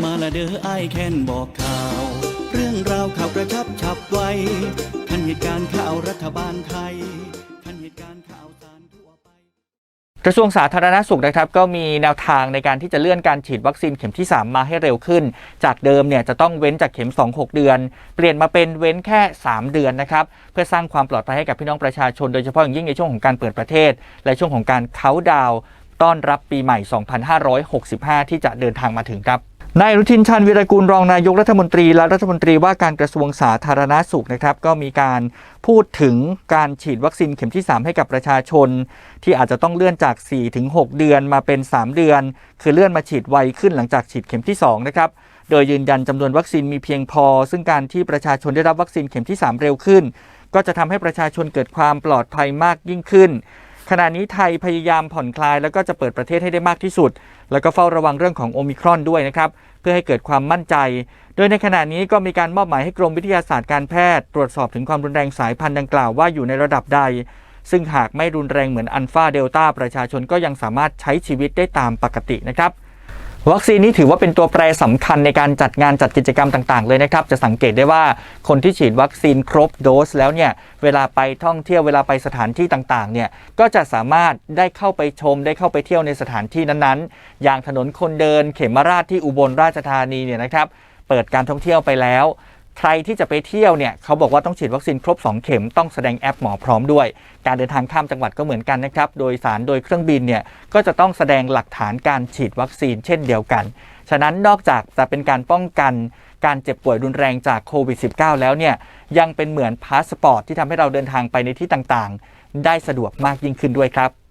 มาละเด้อไอแค้นบอกข่าว เรื่องราวข่าวกระชับฉับไวทันเหตุการณ์ข่าวรัฐบาลไทยทันเหตุการณ์ข่าวสารทั่วไป กระทรวงสาธารณสุขนะครับ ก็มีแนวทางในการที่จะเลื่อนการฉีดวัคซีนเข็มที่ 3 มาให้เร็วขึ้น จากเดิมเนี่ยจะต้องเว้นจากเข็ม 2 6 เดือน เปลี่ยนมาเป็นเว้นแค่ 3 เดือนนะครับเพื่อสร้างความปลอดภัยให้กับพี่น้องประชาชน โดยเฉพาะอย่างยิ่งในช่วงของการเปิดประเทศ และช่วงของการเคาดาวต้อนรับปีใหม่ 2565 ที่จะเดินทางมาถึงครับ นายอนุทินชาญวีรกูลรองนายกรัฐมนตรี และรัฐมนตรีว่าการกระทรวงสาธารณาสุขนะครับ ก็มีการพูดถึงการฉีดวัคซีนเข็มที่ 3 ให้กับประชาชน ที่อาจจะต้องเลื่อนจาก4ถึง6เดือนมาเป็น 3 เดือน คือเลื่อนมาฉีดไวขึ้นหลังจากฉีดเข็มที่ 2 นะครับโดยยืนยันจำนวนวัคซีนมีเพียงพอ ซึ่งการที่ประชาชนได้รับวัคซีนเข็มที่ 3 เร็วขึ้น ก็จะทำให้ประชาชนเกิดความปลอดภัยมากยิ่งขึ้น ขณะนี้ไทยพยายามผ่อนคลาย แล้วก็จะเปิดประเทศให้ได้มากที่สุด แล้วก็เฝ้าระวังเรื่องของโอมิครอนด้วยนะครับ เพื่อให้เกิดความมั่นใจ โดยในขณะนี้ก็มีการมอบหมายให้กรมวิทยาศาสตร์การแพทย์ ตรวจสอบถึงความรุนแรงสายพันธุ์ดังกล่าวว่าอยู่ในระดับใด ซึ่งหากไม่รุนแรงเหมือนอัลฟาเดลต้าประชาชนก็ยังสามารถใช้ชีวิตได้ตามปกตินะครับ วัคซีนนี้ถือว่าเป็นตัวแปรสำคัญในการจัดงานจัดกิจกรรมต่างๆ เลยนะครับ จะสังเกตได้ว่าคนที่ฉีดวัคซีนครบโดสแล้วเนี่ย เวลาไปท่องเที่ยวเวลาไปสถานที่ต่างๆ เนี่ย ก็จะสามารถได้เข้าไปชม ได้เข้าไปเที่ยวในสถานที่นั้นๆ อย่างถนนคนเดินเขมราชที่อุบลราชธานีเนี่ยนะครับ เปิดการท่องเที่ยวไปแล้ว ใครที่จะไปเที่ยวเนี่ยเขาบอกว่าต้องฉีดวัคซีนครบ 2 เข็มต้องแสดงแอปหมอพร้อมด้วย การเดินทางข้ามจังหวัดก็เหมือนกันนะครับ โดยสารโดยเครื่องบินเนี่ยก็จะต้องแสดงหลักฐานการฉีดวัคซีนเช่นเดียวกัน ฉะนั้นนอกจากจะเป็นการป้องกันการเจ็บป่วยรุนแรงจากโควิด -19 แล้วเนี่ยยังเป็นเหมือนพาสปอร์ตที่ทำให้เราเดินทางไปในที่ต่างๆ ได้สะดวกมากยิ่งขึ้นด้วยครับ